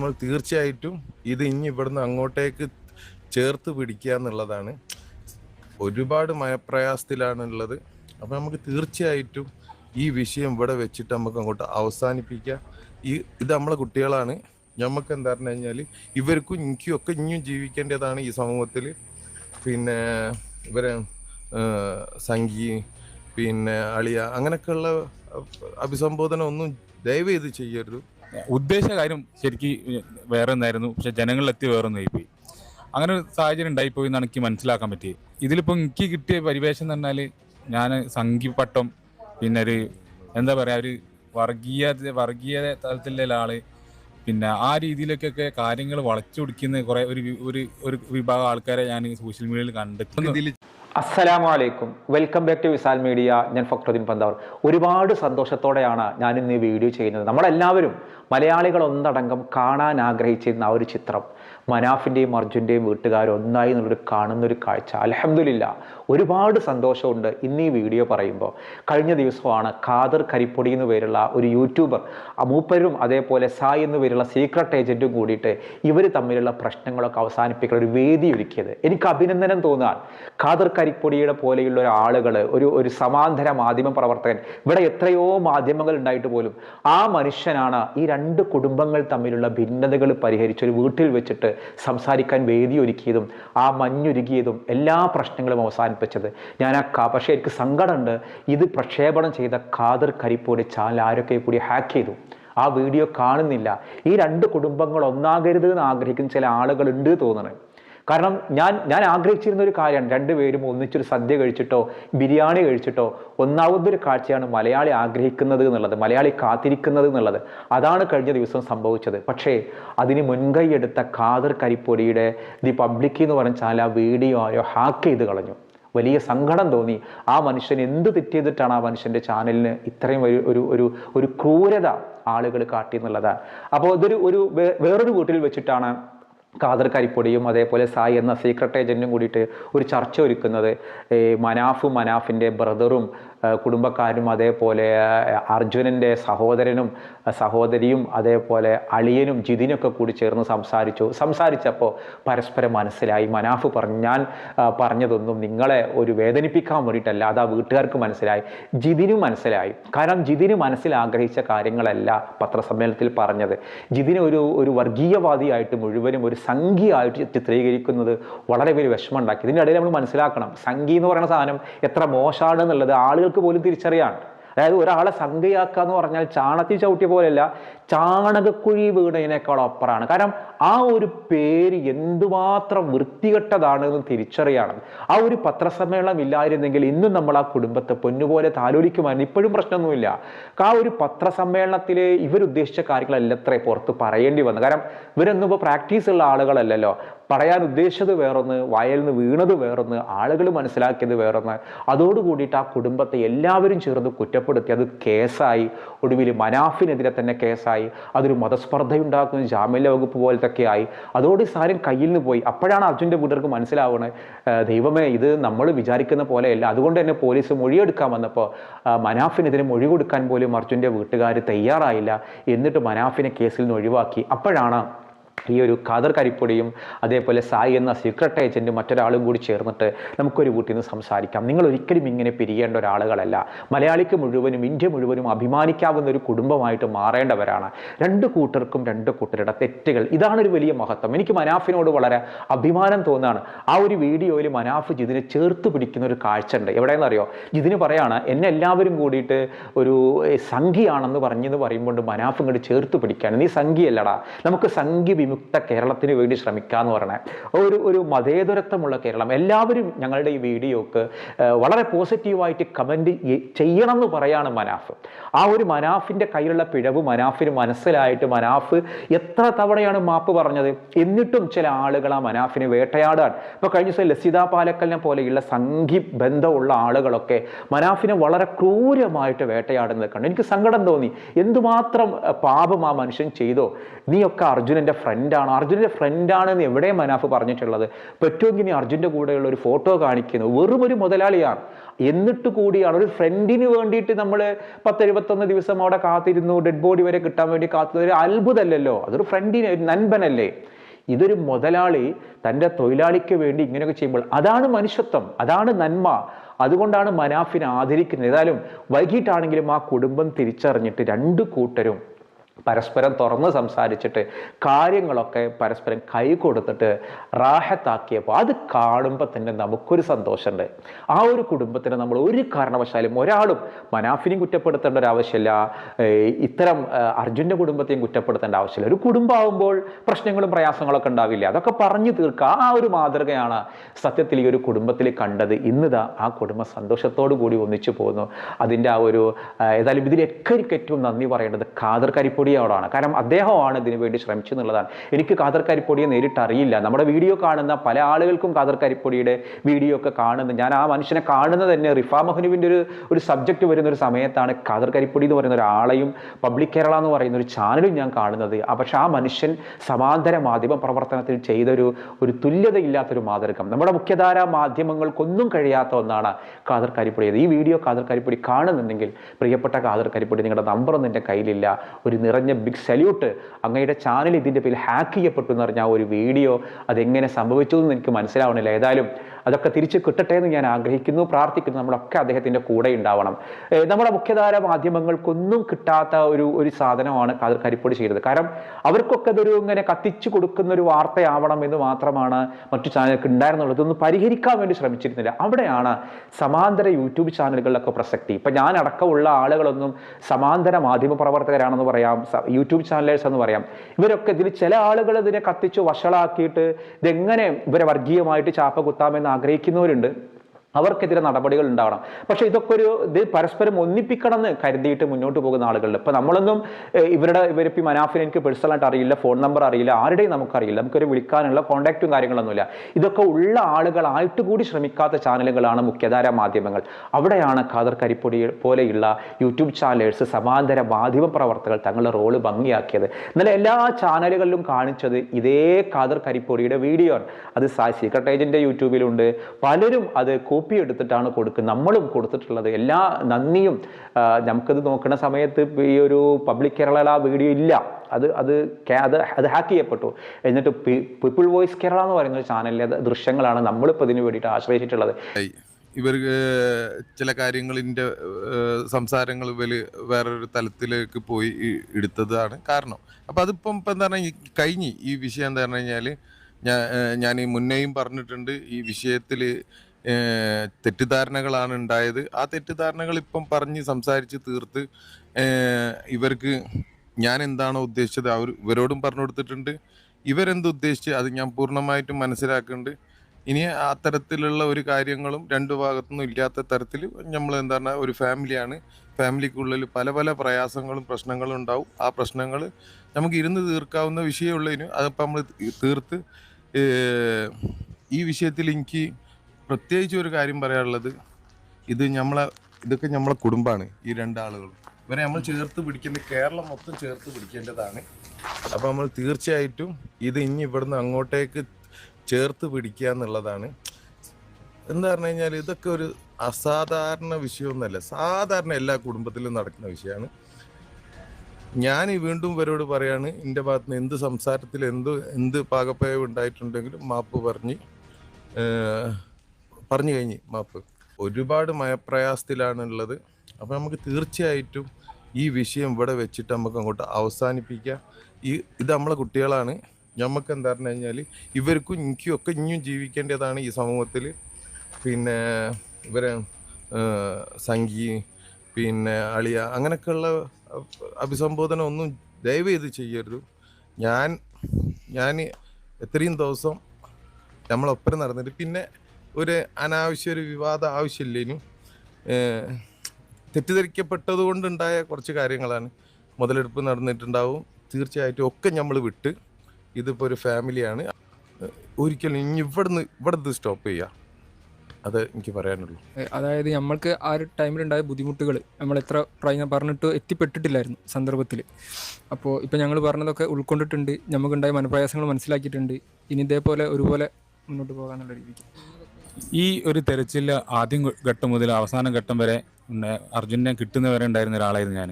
നമ്മൾ തീർച്ചയായിട്ടും ഇത് ഇനി ഇവിടുന്ന് അങ്ങോട്ടേക്ക് ചേർത്ത് പിടിക്കുക എന്നുള്ളതാണ്. ഒരുപാട് മയപ്രയാസത്തിലാണുള്ളത് അപ്പൊ നമുക്ക് തീർച്ചയായിട്ടും ഈ വിഷയം ഇവിടെ വെച്ചിട്ട് നമുക്ക് അങ്ങോട്ട് അവസാനിപ്പിക്കാം. ഈ ഇത് നമ്മളെ കുട്ടികളാണ്. നമുക്ക് എന്താ പറഞ്ഞു കഴിഞ്ഞാൽ ഇവർക്കും എനിക്കും ഒക്കെ ഇനിയും ജീവിക്കേണ്ടതാണ് ഈ സമൂഹത്തിൽ. പിന്നെ ഇവരെ സംഗി പിന്നെ അളിയ അങ്ങനെയൊക്കെയുള്ള അഭിസംബോധന ഒന്നും ദയവ് ചെയ്ത് ചെയ്യരുത്. ഉദ്ദേശ കാര്യം ശരിക്കും വേറെ ഒന്നായിരുന്നു. പക്ഷെ ജനങ്ങളിലെത്തി വേറെ ഒന്നായി പോയി അങ്ങനെ ഒരു സാഹചര്യം ഉണ്ടായിപ്പോയി എന്നാണ് എനിക്ക് മനസ്സിലാക്കാൻ പറ്റിയത്. ഇതിലിപ്പോൾ എനിക്ക് കിട്ടിയ പരിവേഷം എന്ന് പറഞ്ഞാൽ ഞാൻ സംഘിപ്പട്ടം പിന്നെ ഒരു എന്താ പറയുക ഒരു വർഗീയ വർഗീയ തലത്തിലുള്ള ആൾ പിന്നെ ആ രീതിയിലേക്കൊക്കെ കാര്യങ്ങൾ വളച്ചൊടിക്കുന്ന കുറെ ഒരു ഒരു ഒരു വിഭാഗം ആൾക്കാരെ ഞാൻ സോഷ്യൽ മീഡിയയിൽ കണ്ടെത്തുന്നു. അസ്സലാമു അലൈക്കും welcome back to Visal media. ഞാൻ ഫക്രുദ്ദീൻ പന്താവർ. ഒരുപാട് സന്തോഷത്തോടെയാണ് ഞാൻ ഇന്ന് ഈ വീഡിയോ ചെയ്യുന്നത്. നമ്മളെല്ലാവരും മലയാളികൾ ഒന്നടങ്കം കാണാൻ ആഗ്രഹിച്ചിരുന്ന ആ ഒരു ചിത്രം മനാഫിന്റെയും അർജുന്റെയും വീട്ടുകാരും ഒന്നായി എന്നുള്ളൊരു കാണുന്നൊരു കാഴ്ച. അലഹമില്ല ഒരുപാട് സന്തോഷമുണ്ട് ഇന്ന് ഈ വീഡിയോ പറയുമ്പോൾ. കഴിഞ്ഞ ദിവസമാണ് ഖാദർ കരിപ്പൊടി എന്ന് പേരുള്ള ഒരു യൂട്യൂബർ മൂപ്പരും അതേപോലെ സായ് എന്ന് പേരുള്ള സീക്രട്ട് ഏജന്റും കൂടിയിട്ട് ഇവർ തമ്മിലുള്ള പ്രശ്നങ്ങളൊക്കെ അവസാനിപ്പിക്കുന്ന ഒരു വേദി ഒരുക്കിയത്. എനിക്ക് അഭിനന്ദനം തോന്നാൻ ഖാദർ കരിപ്പൊടിയുടെ പോലെയുള്ള ഒരു ആളുകൾ ഒരു ഒരു സമാന്തര മാധ്യമ പ്രവർത്തകൻ ഇവിടെ എത്രയോ മാധ്യമങ്ങൾ ഉണ്ടായിട്ട് പോലും ആ മനുഷ്യനാണ് ഈ രണ്ട് കുടുംബങ്ങൾ തമ്മിലുള്ള ഭിന്നതകൾ പരിഹരിച്ച് ഒരു വീട്ടിൽ വെച്ചിട്ട് സംസാരിക്കാൻ വേദി ഒരുക്കിയതും ആ മഞ്ഞുരുകിയതും എല്ലാ പ്രശ്നങ്ങളും അവസാനിപ്പിച്ചത്. ഞാൻ ആ പക്ഷേ എനിക്ക് സങ്കടമുണ്ട്. ഇത് പ്രക്ഷേപണം ചെയ്ത ഖാദർ കരിപ്പൊടി ചാനൽ ആരൊക്കെ കൂടി ഹാക്ക് ചെയ്തു? ആ വീഡിയോ കാണുന്നില്ല. ഈ രണ്ട് കുടുംബങ്ങൾ ഒന്നാകരുത് എന്ന് ആഗ്രഹിക്കുന്ന ചില ആളുകളുണ്ട് തോന്നണേ കാരണം ഞാൻ ഞാൻ ആഗ്രഹിച്ചിരുന്ന ഒരു കാര്യമാണ്. രണ്ടുപേരും ഒന്നിച്ചൊരു സദ്യ കഴിച്ചിട്ടോ ബിരിയാണി കഴിച്ചിട്ടോ ഒന്നാവുന്നൊരു കാഴ്ചയാണ് മലയാളി ആഗ്രഹിക്കുന്നത് എന്നുള്ളത് മലയാളി കാത്തിരിക്കുന്നത് എന്നുള്ളത്. അതാണ് കഴിഞ്ഞ ദിവസം സംഭവിച്ചത്. പക്ഷേ അതിന് മുൻകൈ എടുത്ത ഖാദർ കരിപ്പൊടിയുടെ ദി പബ്ലിക് എന്ന് പറഞ്ഞ ആ വീഡിയോ ആരോ ഹാക്ക് ചെയ്ത് കളഞ്ഞു. വലിയ സങ്കടം തോന്നി. ആ മനുഷ്യൻ എന്ത് തെറ്റ് ചെയ്തിട്ടാണ് ആ മനുഷ്യന്റെ ചാനലിന് ഇത്രയും ഒരു ഒരു ഒരു ഒരു ക്രൂരത ആളുകൾ കാട്ടി എന്നുള്ളതാണ്. അപ്പോൾ ഇതൊരു ഒരു വേറൊരു വീട്ടിൽ വെച്ചിട്ടാണ് ഖാദർ കരിപ്പൊടിയും അതേപോലെ സായി എന്ന സീക്രട്ട് ഏജന്റും കൂടിയിട്ട് ഒരു ചർച്ച ഒരുക്കുന്നത് മനാഫ് മനാഫിന്റെ ബ്രദറും കുടുംബക്കാരും അതേപോലെ അർജുനന്റെ സഹോദരനും സഹോദരിയും അതേപോലെ അളിയനും ജിതിനൊക്കെ കൂടി ചേർന്ന് സംസാരിച്ചു. സംസാരിച്ചപ്പോൾ പരസ്പരം മനസ്സിലായി. മനാഫ് പറഞ്ഞു ഞാൻ പറഞ്ഞതൊന്നും നിങ്ങളെ ഒരു വേദനിപ്പിക്കാൻ വേണ്ടിയിട്ടല്ല. അത് ആ വീട്ടുകാർക്ക് മനസ്സിലായി. ജിതിനും മനസ്സിലായി. കാരണം ജിതിന് മനസ്സിൽ ആഗ്രഹിച്ച കാര്യങ്ങളല്ല പത്രസമ്മേളനത്തിൽ പറഞ്ഞത്. ജിതിന് ഒരു ഒരു വർഗീയവാദിയായിട്ട് മുഴുവനും ഒരു സംഘിയായിട്ട് ചിത്രീകരിക്കുന്നത് വളരെ വലിയ വിഷമം ഉണ്ടാക്കി. ഇതിന്റെ ഇടയിൽ നമ്മൾ മനസ്സിലാക്കണം. സംഘി എന്ന് പറയുന്ന സാധനം എത്ര മോശമാണ് എന്നുള്ളത് ആളുകൾക്ക് പോലും തിരിച്ചറിയാണ് അതായത് ഒരാളെ സംഖ്യയാക്കുക എന്ന് പറഞ്ഞാൽ ചാണത്തി ചവിട്ടിയ പോലെയല്ല ചാണകക്കുഴി വീണതിനേക്കാൾ അപ്പുറമാണ്. കാരണം ആ ഒരു പേര് എന്തുമാത്രം വൃത്തികെട്ടതാണ് എന്ന് തിരിച്ചറിയണം. ആ ഒരു പത്രസമ്മേളനം ഇല്ലായിരുന്നെങ്കിൽ ഇന്നും നമ്മൾ ആ കുടുംബത്തെ പൊന്നുപോലെ താലോലിക്കുമായിരുന്നു. ഇപ്പോഴും പ്രശ്നമൊന്നുമില്ല. ആ ഒരു പത്രസമ്മേളനത്തിൽ ഇവരുദ്ദേശിച്ച കാര്യങ്ങളല്ല അത്രേ പുറത്ത് പറയേണ്ടി വന്നു. കാരണം ഇവരൊന്നും ഇപ്പോൾ പ്രാക്ടീസ് ഉള്ള ആളുകളല്ലല്ലോ. പറയാൻ ഉദ്ദേശിച്ചത് വേറൊന്ന് വയലിൽ നിന്ന് വീണത് വേറൊന്ന് ആളുകൾ മനസ്സിലാക്കിയത് വേറൊന്ന്. അതോടുകൂടിയിട്ട് ആ കുടുംബത്തെ എല്ലാവരും ചേർന്ന് കുറ്റപ്പെടുത്തി. അത് കേസായി. ഒടുവിൽ മനാഫിനെതിരെ തന്നെ കേസായി. അതൊരു മതസ്പർദ്ധയുണ്ടാക്കുന്ന. ജാമ്യ വകുപ്പ് പോലത്തൊക്കെ ആയി. അതോടെ സാധനം കയ്യിൽ നിന്ന് പോയി. അപ്പോഴാണ് അർജുന്റെ വീട്ടുകാർക്ക് മനസ്സിലാവുന്നത് ദൈവമേ ഇത് നമ്മൾ വിചാരിക്കുന്ന പോലെയല്ല. അതുകൊണ്ട് തന്നെ പോലീസ് മൊഴിയെടുക്കാൻ വന്നപ്പോൾ മനാഫിനെതിരെ മൊഴി കൊടുക്കാൻ പോലും അർജുന്റെ വീട്ടുകാർ തയ്യാറായില്ല. എന്നിട്ട് മനാഫിനെ കേസിൽ നിന്ന് ഒഴിവാക്കി. അപ്പോഴാണ് ഈ ഒരു ഖാദർ കരിപ്പൊടിയും അതേപോലെ സായി എന്ന സീക്രട്ട് ഏജന്റും മറ്റൊരാളും കൂടി ചേർന്നിട്ട് നമുക്കൊരു വീട്ടിൽ നിന്ന് സംസാരിക്കാം. നിങ്ങൾ ഒരിക്കലും ഇങ്ങനെ പിരിയേണ്ട ഒരാളുകളല്ല. മലയാളിക്ക് മുഴുവനും ഇന്ത്യ മുഴുവനും അഭിമാനിക്കാവുന്ന ഒരു കുടുംബമായിട്ട് മാറേണ്ടവരാണ്. രണ്ട് കൂട്ടർക്കും രണ്ട് കൂട്ടരുടെ തെറ്റുകൾ. ഇതാണ് ഒരു വലിയ മഹത്വം. എനിക്ക് മനാഫിനോട് വളരെ അഭിമാനം തോന്നുകയാണ് ആ ഒരു വീഡിയോയിൽ മനാഫ് ജിതിനെ ചേർത്ത് പിടിക്കുന്ന ഒരു കാഴ്ച ഉണ്ട് എവിടെയെന്ന് അറിയോ ജിതിന് പറയാണ് എന്നെ എല്ലാവരും കൂടിയിട്ട് ഒരു സംഘിയാണെന്ന് പറഞ്ഞെന്ന് പറയുമ്പോൾ മനാഫ് ഇങ്ങോട്ട് ചേർത്ത് പിടിക്കുകയാണ് നീ സംഘിയല്ലടാ. നമുക്ക് സംഘി വിമുക്ത കേരളത്തിന് വേണ്ടി ശ്രമിക്കുക എന്ന് പറയണേ. ഒരു ഒരു മതേതരത്വമുള്ള കേരളം. എല്ലാവരും ഞങ്ങളുടെ ഈ വീഡിയോക്ക് വളരെ പോസിറ്റീവായിട്ട് കമന്റ് ചെയ്യണം എന്ന് പറയാണ് മനാഫ്. ആ ഒരു മനാഫിന്റെ കയ്യിലുള്ള പിഴവ് മനാഫിന് മനസ്സിലായിട്ട് മനാഫ് എത്ര തവണയാണ് മാപ്പ് പറഞ്ഞത്? എന്നിട്ടും ചില ആളുകൾ ആ മനാഫിനെ വേട്ടയാടാൻ. ഇപ്പോൾ കഴിഞ്ഞ ദിവസം ലസിത പാലക്കലിനെ പോലെയുള്ള സംഘി ബന്ധമുള്ള ആളുകളൊക്കെ മനാഫിനെ വളരെ ക്രൂരമായിട്ട് വേട്ടയാടുന്നത് കണ്ടു. എനിക്ക് സങ്കടം തോന്നി. എന്തുമാത്രം പാപം ആ മനുഷ്യൻ ചെയ്തോ? നീയൊക്കെ അർജുനന്റെ ഫ്രണ്ട് ഫ്രണ്ടാണ് അർജുന്റെ ഫ്രണ്ടാണെന്ന് എവിടെ മനാഫ് പറഞ്ഞിട്ടുള്ളത്. പറ്റുമെങ്കിൽ അർജുന്റെ കൂടെയുള്ള ഒരു ഫോട്ടോ കാണിക്കുന്നു. വെറും ഒരു മുതലാളിയാണ്. എന്നിട്ട് കൂടിയാണ് ഒരു ഫ്രണ്ടിന് വേണ്ടിയിട്ട് നമ്മൾ പത്ത് എഴുപത്തൊന്ന് ദിവസം അവിടെ കാത്തിരുന്നു ഡെഡ് ബോഡി വരെ കിട്ടാൻ വേണ്ടി കാത്തുന്നത് ഒരു അത്ഭുതമല്ലല്ലോ. അതൊരു ഫ്രണ്ടിന് ഒരു നൻപനല്ലേ? ഇതൊരു മുതലാളി തന്റെ തൊഴിലാളിക്ക് വേണ്ടി ഇങ്ങനെയൊക്കെ ചെയ്യുമ്പോൾ അതാണ് മനുഷ്യത്വം അതാണ് നന്മ. അതുകൊണ്ടാണ് മനാഫിനെ ആദരിക്കുന്നത്. ഏതായാലും വൈകിട്ടാണെങ്കിലും ആ കുടുംബം തിരിച്ചറിഞ്ഞിട്ട് രണ്ട് കൂട്ടരും പരസ്പരം തുറന്ന് സംസാരിച്ചിട്ട് കാര്യങ്ങളൊക്കെ പരസ്പരം കൈ കൊടുത്തിട്ട് റാഹത്താക്കിയപ്പോൾ അത് കാണുമ്പോൾ തന്നെ നമുക്കൊരു സന്തോഷമുണ്ട്. ആ ഒരു കുടുംബത്തിന് നമ്മൾ ഒരു കാരണവശാലും ഒരാളും മനാഫിനെയും കുറ്റപ്പെടുത്തേണ്ട ഒരു ആവശ്യമില്ല. ഇത്തരം അർജുന്റെ കുടുംബത്തെയും കുറ്റപ്പെടുത്തേണ്ട ആവശ്യമില്ല. ഒരു കുടുംബമാകുമ്പോൾ പ്രശ്നങ്ങളും പ്രയാസങ്ങളൊക്കെ ഉണ്ടാവില്ല? അതൊക്കെ പറഞ്ഞു തീർക്കുക. ആ ഒരു മാതൃകയാണ് സത്യത്തിൽ ഈ ഒരു കുടുംബത്തിൽ കണ്ടത്. ഇന്നിതാ ആ കുടുംബ സന്തോഷത്തോടു കൂടി ഒന്നിച്ചു പോകുന്നു. അതിന്റെ ആ ഒരു ഏതായാലും ഇതിലൊക്കെ എനിക്ക് ഏറ്റവും നന്ദി പറയേണ്ടത് ഖാദർ കരിപ്പൊടിയോടാണ് കാരണം അദ്ദേഹമാണ് ഇതിനു വേണ്ടി ശ്രമിച്ചു എന്നുള്ളതാണ്. എനിക്ക് ഖാദർ കരിപ്പൊടിയെ നേരിട്ട് അറിയില്ല നമ്മുടെ വീഡിയോ കാണുന്ന പല ആളുകൾക്കും ഖാദർ വീഡിയോ ഒക്കെ കാണുന്നത്. ഞാൻ ആ മനുഷ്യനെ കാണുന്നത് തന്നെ റിഫാ മഹനുവിന്റെ ഒരു ഒരു സബ്ജക്റ്റ് വരുന്ന ഒരു സമയത്താണ്. ഖാദർ എന്ന് പറയുന്ന ഒരാളെയും പബ്ലിക് കേരള എന്ന് പറയുന്ന ഒരു ചാനലും ഞാൻ കാണുന്നത്. പക്ഷെ ആ മനുഷ്യൻ സമാന്തര മാധ്യമ പ്രവർത്തനത്തിൽ ചെയ്തൊരു ഒരു തുല്യതയില്ലാത്തൊരു മാതൃകം. നമ്മുടെ മുഖ്യധാര മാധ്യമങ്ങൾക്കൊന്നും കഴിയാത്ത ഒന്നാണ് ഖാദർ ഈ വീഡിയോ ഖാദർ കാണുന്നുണ്ടെങ്കിൽ പ്രിയപ്പെട്ട ഖാദർ നിങ്ങളുടെ നമ്പറൊന്നും എന്റെ കയ്യിലില്ല. ഒരു നിറഞ്ഞ ബിഗ് സല്യൂട്ട് അങ്ങയുടെ ചാനൽ ഇതിന്റെ പേരിൽ ഹാക്ക് ചെയ്യപ്പെട്ടു എന്ന് പറഞ്ഞ ആ ഒരു വീഡിയോ അതെങ്ങനെ സംഭവിച്ചു എന്ന് എനിക്ക് മനസ്സിലാവണില്ല. ഏതായാലും അതൊക്കെ തിരിച്ചു കിട്ടട്ടെ എന്ന് ഞാൻ ആഗ്രഹിക്കുന്നു പ്രാർത്ഥിക്കുന്നു. നമ്മളൊക്കെ അദ്ദേഹത്തിന്റെ കൂടെ ഉണ്ടാവണം. നമ്മുടെ മുഖ്യധാര മാധ്യമങ്ങൾക്കൊന്നും കിട്ടാത്ത ഒരു ഒരു സാധനമാണ് കരിപ്പൊടി ചെയ്തത്. കാരണം അവർക്കൊക്കെ അതൊരു ഇങ്ങനെ കത്തിച്ചു കൊടുക്കുന്ന ഒരു വാർത്തയാവണം എന്ന് മാത്രമാണ് മറ്റു ചാനലുകൾക്ക് ഉണ്ടായിരുന്നുള്ളത്. ഒന്ന് പരിഹരിക്കാൻ വേണ്ടി ശ്രമിച്ചിരുന്നില്ല. അവിടെയാണ് സമാന്തര യൂട്യൂബ് ചാനലുകളിലൊക്കെ പ്രസക്തി. ഇപ്പം ഞാൻ അടക്കമുള്ള ആളുകളൊന്നും സമാന്തര മാധ്യമ പ്രവർത്തകരാണെന്ന് പറയാം യൂട്യൂബ് ചാനലേഴ്സ് എന്ന് പറയാം. ഇവരൊക്കെ ഇതിൽ ചില ആളുകൾ ഇതിനെ കത്തിച്ച് വഷളാക്കിയിട്ട് ഇതെങ്ങനെ ഇവരെ വർഗീയമായിട്ട് ചാപ്പ കുത്താമെന്ന് ആഗ്രഹിക്കുന്നവരുണ്ട്. അവർക്കെതിരെ നടപടികൾ ഉണ്ടാവണം. പക്ഷെ ഇതൊക്കെ ഒരു ഇത് പരസ്പരം ഒന്നിപ്പിക്കണം എന്ന് കരുതിയിട്ട് മുന്നോട്ട് പോകുന്ന ആളുകളുണ്ട്. ഇപ്പൊ നമ്മളൊന്നും ഇവരുടെ ഇവരിപ്പം മനാഫിനെ എനിക്ക് പേഴ്സണലായിട്ട് അറിയില്ല ഫോൺ നമ്പർ അറിയില്ല ആരുടെയും നമുക്കറിയില്ല. നമുക്കൊരു വിളിക്കാനുള്ള കോണ്ടാക്റ്റും കാര്യങ്ങളൊന്നുമില്ല. ഇതൊക്കെ ഉള്ള ആളുകളായിട്ട് കൂടി ശ്രമിക്കാത്ത ചാനലുകളാണ് മുഖ്യധാര മാധ്യമങ്ങൾ. അവിടെയാണ് ഖാദർ കരിപ്പൊടി പോലെയുള്ള യൂട്യൂബ് ചാനലേഴ്സ് സമാന്തര മാധ്യമ പ്രവർത്തകർ തങ്ങളുടെ റോൾ ഭംഗിയാക്കിയത്. എന്നാലും എല്ലാ ചാനലുകളിലും കാണിച്ചത് ഇതേ ഖാദർ കരിപ്പൊടിയുടെ വീഡിയോ ആണ് അത് സീക്രട്ട് ഏജന്റ് യൂട്യൂബിലുണ്ട്. പലരും അത് കോപ്പി എടുത്തിട്ടാണ് കൊടുക്കുക നമ്മളും കൊടുത്തിട്ടുള്ളത്. എല്ലാ നന്ദിയും നമുക്കത് നോക്കുന്ന സമയത്ത് ഈ ഒരു പബ്ലിക് കേരള വീഡിയോ ഇല്ല. അത് അത് അത് അത് ഹാക്ക് ചെയ്യപ്പെട്ടു. എന്നിട്ട് പീപ്പിൾ വോയിസ് കേരള എന്ന് പറയുന്ന ഒരു ചാനലിലെ ദൃശ്യങ്ങളാണ് നമ്മളിപ്പോൾ ഇതിന് വേണ്ടിയിട്ട് ആശ്രയിച്ചിട്ടുള്ളത്. ഇവർ ചില കാര്യങ്ങളിന്റെ സംസാരങ്ങൾ ഇവർ വേറൊരു തലത്തിലേക്ക് പോയി എടുത്തതാണ് കാരണം. അപ്പം അതിപ്പം ഇപ്പം എന്താ പറഞ്ഞാൽ കഴിഞ്ഞ് ഈ വിഷയം എന്താ പറഞ്ഞു കഴിഞ്ഞാൽ ഞാൻ ഞാൻ ഈ മുന്നേയും പറഞ്ഞിട്ടുണ്ട് ഈ വിഷയത്തിൽ തെറ്റിദ്ധാരണകളാണ് ഉണ്ടായത്. ആ തെറ്റിദ്ധാരണകൾ ഇപ്പം പറഞ്ഞ് സംസാരിച്ച് തീർത്ത് ഇവർക്ക് ഞാൻ എന്താണോ ഉദ്ദേശിച്ചത് അവർ ഇവരോടും പറഞ്ഞു കൊടുത്തിട്ടുണ്ട്. ഇവരെന്ത് ഉദ്ദേശിച്ച് അത് ഞാൻ പൂർണമായിട്ടും മനസ്സിലാക്കുന്നുണ്ട്. ഇനി അത്തരത്തിലുള്ള ഒരു കാര്യങ്ങളും രണ്ടു ഭാഗത്തുനിന്നും ഇല്ലാത്ത തരത്തിൽ നമ്മൾ എന്താണ് ഒരു ഫാമിലിയാണ്. ഫാമിലിക്കുള്ളിൽ പല പല പ്രയാസങ്ങളും പ്രശ്നങ്ങളും ഉണ്ടാവും. ആ പ്രശ്നങ്ങൾ നമുക്ക് ഇരുന്ന് തീർക്കാവുന്ന വിഷയമുള്ളതിന് അതിപ്പോൾ നമ്മൾ തീർത്ത് ഈ വിഷയത്തിൽ എനിക്ക് പ്രത്യേകിച്ച് ഒരു കാര്യം പറയാനുള്ളത് ഇത് നമ്മളെ ഇതൊക്കെ നമ്മളെ കുടുംബമാണ് ഈ രണ്ടാളുകളും. ഇവരെ നമ്മൾ ചേർത്ത് പിടിക്കുന്ന കേരളം മൊത്തം ചേർത്ത് പിടിക്കേണ്ടതാണ്. അപ്പം നമ്മൾ തീർച്ചയായിട്ടും ഇത് ഇനി ഇവിടുന്ന് അങ്ങോട്ടേക്ക് ചേർത്ത് പിടിക്കുക എന്നുള്ളതാണ്. എന്താ പറഞ്ഞു കഴിഞ്ഞാൽ ഇതൊക്കെ ഒരു അസാധാരണ വിഷയമൊന്നുമല്ല സാധാരണ എല്ലാ കുടുംബത്തിലും നടക്കുന്ന വിഷയമാണ്. ഞാൻ വീണ്ടും ഇവരോട് പറയാണ് എന്റെ ഭാഗത്ത് നിന്ന് എന്ത് സംസാരത്തിൽ എന്ത് എന്ത് പാകപ്പയവ് ഉണ്ടായിട്ടുണ്ടെങ്കിലും മാപ്പ് പറഞ്ഞ് പറഞ്ഞു കഴിഞ്ഞ് മാപ്പ്. ഒരുപാട് മയപ്രയാസത്തിലാണുള്ളത്. അപ്പം നമുക്ക് തീർച്ചയായിട്ടും ഈ വിഷയം ഇവിടെ വെച്ചിട്ട് നമുക്ക് അങ്ങോട്ട് അവസാനിപ്പിക്കാം. ഈ ഇത് നമ്മളെ കുട്ടികളാണ്. നമുക്ക് എന്താ പറഞ്ഞു കഴിഞ്ഞാൽ ഇവർക്കും എനിക്കും ഒക്കെ ഇനിയും ജീവിക്കേണ്ടതാണ് ഈ സമൂഹത്തിൽ പിന്നെ ഇവരെ സംഗി പിന്നെ അളിയ അങ്ങനെയൊക്കെയുള്ള അഭിസംബോധന ഒന്നും ദയവ് ചെയ്ത് ചെയ്യരുത്. ഞാൻ ഞാൻ എത്രയും ദിവസം നമ്മളൊപ്പം നടന്നിട്ട് പിന്നെ ഒരു അനാവശ്യ ഒരു വിവാദം ആവശ്യമില്ലേനും തെറ്റിദ്ധരിക്കപ്പെട്ടത് കൊണ്ടുണ്ടായ കുറച്ച് കാര്യങ്ങളാണ് മുതലെടുപ്പ് നടന്നിട്ടുണ്ടാവും. തീർച്ചയായിട്ടും ഒക്കെ നമ്മൾ വിട്ട് ഇതിപ്പോൾ ഒരു ഫാമിലിയാണ്. ഒരിക്കലും ഇനി ഇവിടുന്ന് ഇവിടുന്ന് സ്റ്റോപ്പ് ചെയ്യാം. അത് എനിക്ക് പറയാനുള്ളൂ. അതായത് നമ്മൾക്ക് ആ ഒരു ടൈമിലുണ്ടായ ബുദ്ധിമുട്ടുകൾ നമ്മൾ എത്ര ട്രൈ പറഞ്ഞിട്ട് എത്തിപ്പെട്ടിട്ടില്ലായിരുന്നു സന്ദർഭത്തിൽ അപ്പോൾ ഇപ്പോൾ ഞങ്ങൾ പറഞ്ഞതൊക്കെ ഉൾക്കൊണ്ടിട്ടുണ്ട്. നമുക്കുണ്ടായ മനപ്രയാസങ്ങൾ മനസ്സിലാക്കിയിട്ടുണ്ട്. ഇനി ഇതേപോലെ ഒരുപോലെ മുന്നോട്ട് പോകാനുള്ള രീതിക്ക്. ഈ ഒരു തെരച്ചിൽ ആദ്യം ഘട്ടം മുതൽ അവസാന ഘട്ടം വരെ അർജുനെ കിട്ടുന്നവരെ ഉണ്ടായിരുന്ന ഒരാളായിരുന്നു ഞാൻ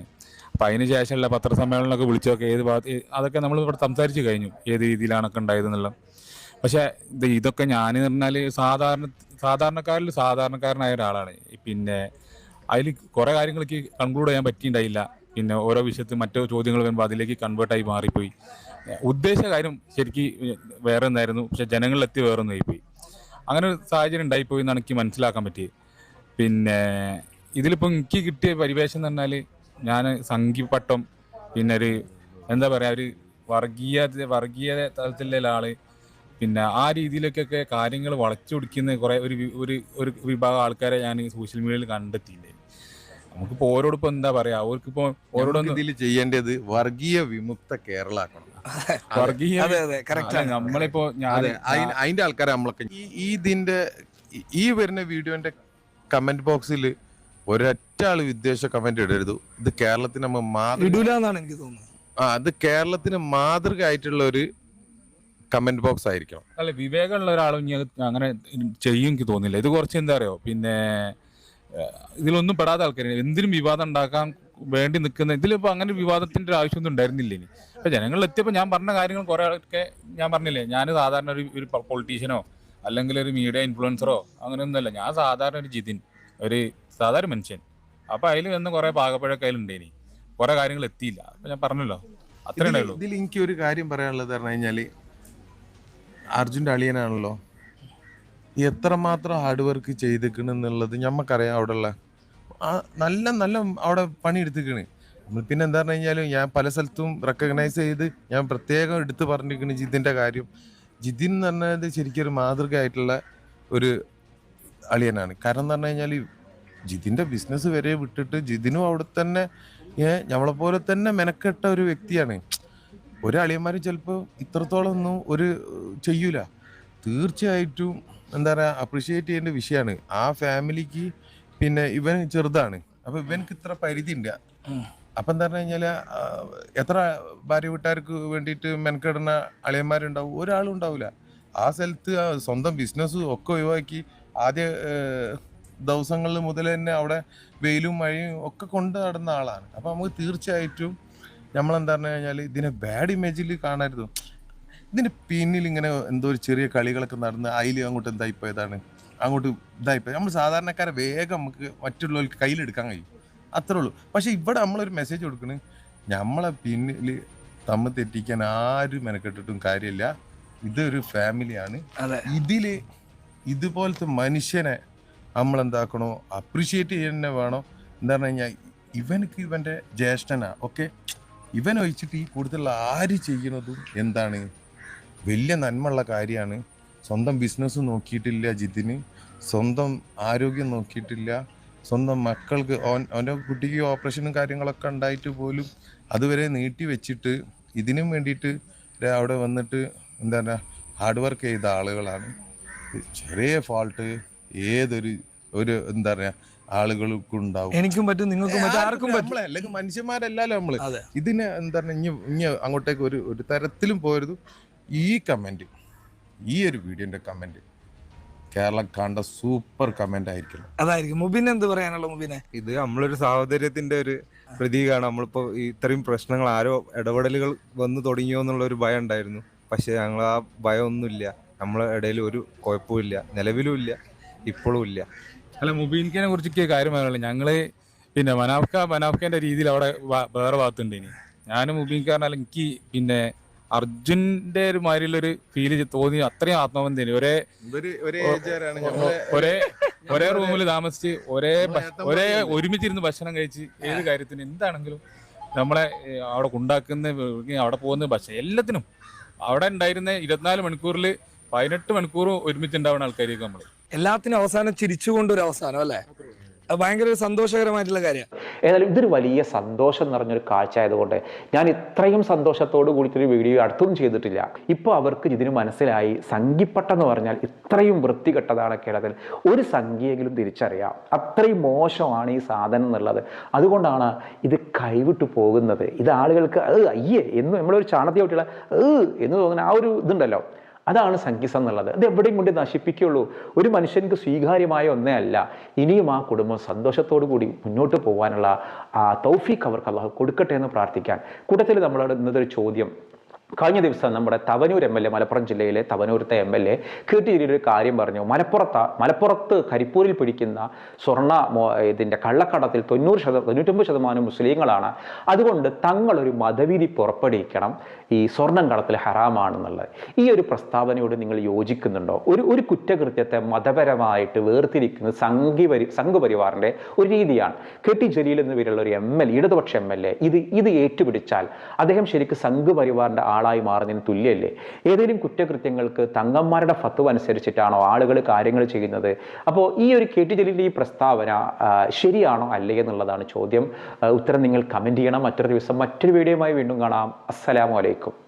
അപ്പം അതിന് ശേഷമുള്ള പത്രസമ്മേളനമൊക്കെ വിളിച്ചൊക്കെ ഏത് ഭാഗത്ത് അതൊക്കെ നമ്മൾ ഇവിടെ സംസാരിച്ച് കഴിഞ്ഞു ഏത് രീതിയിലാണൊക്കെ ഉണ്ടായതെന്നുള്ളത്. പക്ഷേ ഇത് ഇതൊക്കെ ഞാൻ എന്ന് പറഞ്ഞാൽ സാധാരണ സാധാരണക്കാരിൽ സാധാരണക്കാരനായ ഒരാളാണ്. പിന്നെ അതിൽ കുറേ കാര്യങ്ങളൊക്കെ കൺക്ലൂഡ് ചെയ്യാൻ പറ്റിയിട്ടുണ്ടായില്ല. പിന്നെ ഓരോ വിഷയത്തിൽ മറ്റു ചോദ്യങ്ങൾ വരുമ്പോൾ അതിലേക്ക് കൺവേർട്ടായി മാറിപ്പോയി. ഉദ്ദേശ കാര്യം ശരിക്കും വേറെ ഒന്നായിരുന്നു പക്ഷെ ജനങ്ങളിലെത്തി വേറെ ഒന്നായിപ്പോയി അങ്ങനെ ഒരു സാഹചര്യം ഉണ്ടായിപ്പോയി എന്നാണ് എനിക്ക് മനസ്സിലാക്കാൻ പറ്റിയത്. പിന്നെ ഇതിലിപ്പോൾ എനിക്ക് കിട്ടിയ പരിവേഷം എന്ന് പറഞ്ഞാൽ ഞാൻ സംഘിപ്പട്ടം പിന്നെ ഒരു എന്താ പറയുക ഒരു വർഗീയ വർഗീയ തലത്തിലുള്ള ആൾ പിന്നെ ആ രീതിയിലേക്കൊക്കെ കാര്യങ്ങൾ വളച്ചൊടിക്കുന്ന കുറേ ഒരു ഒരു ഒരു വിഭാഗം ആൾക്കാരെ ഞാൻ സോഷ്യൽ മീഡിയയിൽ കണ്ടെത്തിയില്ലേ നമുക്കിപ്പോൾ ഓരോടിപ്പോൾ എന്താ പറയാ? അവർക്കിപ്പോ ഓരോടൊന്നും ഇതിൽ ചെയ്യേണ്ടത് വർഗീയ വിമുക്ത കേരള ആക്കണം വർഗീയ അതെ നമ്മളിപ്പോ ഞാൻ അതിന്റെ ആൾക്കാരെ നമ്മളൊക്കെ ഈ ഇതിന്റെ ഈ- വരുന്ന വീഡിയോന്റെ കമന്റ് ബോക്സിൽ ഒരൊറ്റ ആൾ വിദ്വേഷ കമന്റ് ഇടരുത്. ഇത് കേരളത്തിന് നമ്മ മാതൃക എനിക്ക് തോന്നുന്നത്. ആ അത് കേരളത്തിന് മാതൃക ആയിട്ടുള്ള ഒരു കമന്റ് ബോക്സ് ആയിരിക്കണം. അല്ല വിവേകമുള്ള ഒരാളും അങ്ങനെ ചെയ്യും എനിക്ക് തോന്നില്ല ഇത് കുറച്ച് എന്താ അറിയോ? പിന്നെ ഇതിലൊന്നും പെടാത്ത ആൾക്കാരാണ്. എന്തിനും വിവാദം ഉണ്ടാക്കാൻ വേണ്ടി നിൽക്കുന്ന ഇതിലിപ്പോൾ അങ്ങനെ വിവാദത്തിന്റെ ഒരു ആവശ്യമൊന്നും ഉണ്ടായിരുന്നില്ല ഇനി. അപ്പോൾ ജനങ്ങളിൽ എത്തിയപ്പോൾ ഞാൻ പറഞ്ഞ കാര്യങ്ങൾ കുറേ ആൾക്കെ ഞാൻ പറഞ്ഞില്ലേ ഞാൻ സാധാരണ ഒരു ഒരു പൊളിറ്റീഷ്യനോ അല്ലെങ്കിൽ ഒരു മീഡിയ ഇൻഫ്ലുവൻസറോ അങ്ങനെയൊന്നുമല്ല. ഞാൻ സാധാരണ ഒരു ജിതിൻ ഒരു സാധാരണ മനുഷ്യൻ. അപ്പോൾ അതിൽ വന്ന് കുറേ പാകപ്പഴൊക്കെ അതിലുണ്ടേനി കുറേ കാര്യങ്ങൾ എത്തിയില്ല. അപ്പം ഞാൻ പറഞ്ഞല്ലോ. അത്രേ ഉണ്ടായുള്ളൂ. ഇതിൽ എനിക്ക് ഒരു കാര്യം പറയാനുള്ളത് പറഞ്ഞു കഴിഞ്ഞാൽ അർജുന്റെ അളിയനാണല്ലോ. എത്രമാത്രം ഹാർഡ് വർക്ക് ചെയ്തിക്കണെന്നുള്ളത് ഞമ്മക്കറിയാം അവിടെ ഉള്ള നല്ല നല്ല അവിടെ പണി പണിയെടുത്തിക്കണ് നമ്മൾ പിന്നെ എന്താ പറഞ്ഞു കഴിഞ്ഞാൽ ഞാൻ പല സ്ഥലത്തും റെക്കഗ്നൈസ് ചെയ്ത് ഞാൻ പ്രത്യേകം എടുത്ത് പറഞ്ഞിരിക്കണ് ജിതിന്റെ കാര്യം. ജിതിൻ എന്ന് പറഞ്ഞത് ശരിക്കും ഒരു മാതൃകയായിട്ടുള്ള ഒരു അളിയനാണ്. കാരണം എന്ന് പറഞ്ഞു കഴിഞ്ഞാൽ ജിതിന്റെ ബിസിനസ് വരെ വിട്ടിട്ട് ജിതിനും അവിടെ തന്നെ ഞമ്മളെപ്പോലെ പോലെ തന്നെ മെനക്കെട്ട ഒരു വ്യക്തിയാണ്. ഒരു അളിയന്മാരും ചിലപ്പോൾ ഇത്രത്തോളം ഒന്നും ഒരു ചെയ്യൂല. തീർച്ചയായിട്ടും എന്താ പറയുക അപ്രിഷിയേറ്റ് ചെയ്യേണ്ട വിഷയമാണ് ആ ഫാമിലിക്ക് പിന്നെ ഇവൻ ചെറുതാണ്. അപ്പൊ ഇവനക്ക് ഇത്ര പരിധി ഉണ്ട് അപ്പൊ എന്താ പറഞ്ഞു കഴിഞ്ഞാൽ എത്ര ഭാര്യ വീട്ടുകാർക്ക് വേണ്ടിയിട്ട് മെനക്കെടുന്ന അളിയന്മാരുണ്ടാവും? ഒരാളും ഉണ്ടാവില്ല ആ സ്ഥലത്ത് സ്വന്തം ബിസിനസ് ഒക്കെ ഒഴിവാക്കി ആദ്യ ദിവസങ്ങളിൽ മുതൽ തന്നെ അവിടെ വെയിലും മഴയും ഒക്കെ കൊണ്ട് നടന്ന ആളാണ്. അപ്പൊ നമുക്ക് തീർച്ചയായിട്ടും നമ്മളെന്താ പറഞ്ഞു കഴിഞ്ഞാൽ ഇതിനെ ബാഡ് ഇമേജിൽ കാണരുത്. ഇതിന്റെ പിന്നിൽ ഇങ്ങനെ എന്തോ ഒരു ചെറിയ കളികളൊക്കെ നടന്ന് അതിൽ അങ്ങോട്ട് എന്തായിപ്പോയതാണ് അങ്ങോട്ട് ഇതായിപ്പോയി നമ്മൾ സാധാരണക്കാരെ വേഗം നമുക്ക് മറ്റുള്ളവർക്ക് കയ്യിലെടുക്കാൻ കഴിയും. അത്രേ ഉള്ളൂ. പക്ഷെ ഇവിടെ നമ്മളൊരു മെസ്സേജ് കൊടുക്കണ്. നമ്മളെ പിന്നിൽ തമ്മിൽ തെറ്റിക്കാൻ ആരും മെനക്കെട്ടിട്ടും കാര്യമില്ല. ഇതൊരു ഫാമിലിയാണ് ഇതിൽ ഇതുപോലത്തെ മനുഷ്യനെ നമ്മൾ എന്താക്കണോ അപ്രിഷിയേറ്റ് ചെയ്യുന്നേ വേണോ? എന്താ പറഞ്ഞു കഴിഞ്ഞാൽ ഇവനക്ക് ഇവന്റെ ജ്യേഷ്ഠനാ. ഓക്കെ ഇവൻ ഒഴിച്ചിട്ട് ഈ കൂടുതൽ ആര് ചെയ്യണതും എന്താണ്? വലിയ നന്മയുള്ള കാര്യമാണ്. സ്വന്തം ബിസിനസ് നോക്കിയിട്ടില്ല ജിതിന്. സ്വന്തം ആരോഗ്യം നോക്കിയിട്ടില്ല. സ്വന്തം മക്കൾക്ക് ഓൻ അവന്റെ കുട്ടിക്ക് ഓപ്പറേഷനും കാര്യങ്ങളൊക്കെ ഉണ്ടായിട്ട് പോലും അതുവരെ നീട്ടി വെച്ചിട്ട് ഇതിനും വേണ്ടിയിട്ട് അവിടെ വന്നിട്ട് എന്താ പറയുക ഹാർഡ് വർക്ക് ചെയ്ത ആളുകളാണ്. ചെറിയ ഫാൾട്ട് ഏതൊരു ഒരു എന്താ പറയുക ആളുകൾക്കും ഉണ്ടാവും. എനിക്കും പറ്റും നിങ്ങൾക്കും ആർക്കും പറ്റും നമ്മളെ അല്ലെങ്കിൽ മനുഷ്യന്മാരല്ലല്ലോ നമ്മൾ. അതെ. ഇതിന് എന്താ പറയുക ഇനി ഇനി അങ്ങോട്ടേക്ക് ഒരു ഒരു തരത്തിലും പോരുത്. ഈ കമന്റ് ഈ ഒരു വീഡിയോന്റെ കമന്റ് കേരളം കണ്ട സൂപ്പർ കമന്റ് ആയിരിക്കും. അതായിരിക്കും. മുബിൻ എന്ത് പറയാനുള്ള മുബിനെ? ഇത് നമ്മളൊരു സാഹോദര്യത്തിന്റെ ഒരു പ്രതീകമാണ് നമ്മളിപ്പോ ഈ ഇത്രയും പ്രശ്നങ്ങൾ ആരോ ഇടപെടലുകൾ വന്നു തുടങ്ങിയോ എന്നുള്ള ഒരു ഭയം ഉണ്ടായിരുന്നു. പക്ഷെ ഞങ്ങൾ ആ ഭയമൊന്നുമില്ല. നമ്മളെ ഇടയിൽ ഒരു കുഴപ്പമില്ല നിലവിലും ഇല്ല. ഇപ്പോഴും ഇല്ല. അല്ല മുബീൻഖിനെ കുറിച്ച് കാര്യം പറയാനുള്ളത് ഞങ്ങൾ പിന്നെ മനാഫ്ക മനാഫ്കന്റെ രീതിയിൽ അവിടെ വേറെ ഭാഗത്തുണ്ട് ഇനി. ഞാനും മുബീൻ കാരണം എനിക്ക് പിന്നെ അർജുന്റെ ഒരു മാതിരിയുള്ളൊരു ഫീൽ തോന്നി അത്രയും ആത്മബന്ധം ഒരേ ഒരു ഒരേ റൂമിൽ താമസിച്ച് ഒരേ ഒരേ ഒരുമിച്ചിരുന്ന് ഭക്ഷണം കഴിച്ച് ഏത് കാര്യത്തിന് എന്താണെങ്കിലും നമ്മളെ അവിടെ കൊണ്ടാക്കുന്ന അവിടെ പോകുന്ന ഭക്ഷണം എല്ലാത്തിനും. അവിടെ ഉണ്ടായിരുന്ന ഇരുപത്തിനാല് മണിക്കൂറിൽ പതിനെട്ട് മണിക്കൂറും ഒരുമിച്ച് ഉണ്ടാവുന്ന ആൾക്കാർക്ക് നമ്മൾ എല്ലാത്തിനും അവസാനം ചിരിച്ചുകൊണ്ടൊരു അവസാനം അല്ലേ? ഭയങ്കര സന്തോഷകരമായിട്ടുള്ള കാര്യമാണ്. ഏതായാലും ഇതൊരു വലിയ സന്തോഷം നിറഞ്ഞൊരു കാഴ്ച ആയതുകൊണ്ട് ഞാൻ ഇത്രയും സന്തോഷത്തോട് കൂടിയിട്ടൊരു വീഡിയോ അടുത്തൊന്നും ചെയ്തിട്ടില്ല. ഇപ്പോൾ അവർക്ക് ഇതിന് മനസ്സിലായി സംഘിപ്പട്ടം എന്ന് പറഞ്ഞാൽ ഇത്രയും വൃത്തികെട്ടതാണ് കേരളത്തിൽ. ഒരു സംഖ്യയെങ്കിലും തിരിച്ചറിയാം. അത്രയും മോശമാണ് ഈ സാധനം എന്നുള്ളത്. അതുകൊണ്ടാണ് ഇത് കൈവിട്ടു പോകുന്നത്. ഇത് ആളുകൾക്ക് അയ്യേ എന്ന് നമ്മളൊരു ചാണത്തി കുട്ടികളെ എന്ന് തോന്നുന്ന ആ ഒരു ഇതുണ്ടല്ലോ. അതാണ് സംഗീസം എന്നുള്ളത്. അത് എവിടെയും കൊണ്ട് നശിപ്പിക്കുള്ളൂ ഒരു മനുഷ്യർക്ക് സ്വീകാര്യമായ ഒന്നേ അല്ല. ഇനിയും ആ കുടുംബം സന്തോഷത്തോടു കൂടി മുന്നോട്ട് പോകാനുള്ള ആ തൗഫീഖ് അവർക്ക് അള്ളാഹു കൊടുക്കട്ടെ എന്ന് പ്രാർത്ഥിക്കാൻ. കൂട്ടത്തിൽ നമ്മളോട് ഇന്നതൊരു ചോദ്യം. കഴിഞ്ഞ ദിവസം നമ്മുടെ Thavanur M L A Malappuram ജില്ലയിലെ തവനൂരത്തെ എം എൽ എ കീർത്തിയിൽ ഒരു കാര്യം പറഞ്ഞു. മലപ്പുറത്ത് മലപ്പുറത്ത് കരിപ്പൂരിൽ പിടിക്കുന്ന സ്വർണ ഇതിന്റെ കള്ളക്കടത്തിൽ തൊണ്ണൂറ് ശത തൊണ്ണൂറ്റൊമ്പത് ശതമാനം മുസ്ലിങ്ങളാണ്. അതുകൊണ്ട് തങ്ങളൊരു മതവിധി പുറപ്പെടുവിക്കണം. ഈ സ്വർണം കടത്തിൽ ഹറാമാണെന്നുള്ളത്. ഈ ഒരു പ്രസ്താവനയോട് നിങ്ങൾ യോജിക്കുന്നുണ്ടോ? ഒരു ഒരു കുറ്റകൃത്യത്തെ മതപരമായിട്ട് വേർതിരിക്കുന്ന സംഘിപരി സംഘപരിവാറിന്റെ ഒരു രീതിയാണ്. കെ ടി ജലീൽ എന്ന പേരുള്ള ഒരു എം എൽ ഇടതുപക്ഷ എം എൽ എ ഇത് ഇത് ഏറ്റുപിടിച്ചാൽ അദ്ദേഹം ശരിക്കും സംഘപരിവാറിന്റെ ആളായി മാറുന്നതിന് തുല്യല്ലേ? ഏതെങ്കിലും കുറ്റകൃത്യങ്ങൾക്ക് തങ്ങന്മാരുടെ ഫത്വ അനുസരിച്ചിട്ടാണോ ആളുകൾ കാര്യങ്ങൾ ചെയ്യുന്നത്? അപ്പോൾ ഈ ഒരു കേട്ടുചൊല്ലിന്റെ ഈ പ്രസ്താവന ശരിയാണോ അല്ലേ എന്നുള്ളതാണ് ചോദ്യം. ഉത്തരം നിങ്ങൾ കമന്റ് ചെയ്യണം. മറ്റൊരു ദിവസം മറ്റൊരു വീഡിയോയുമായി വീണ്ടും കാണാം. അസ്സലാമു അലൈക്കും.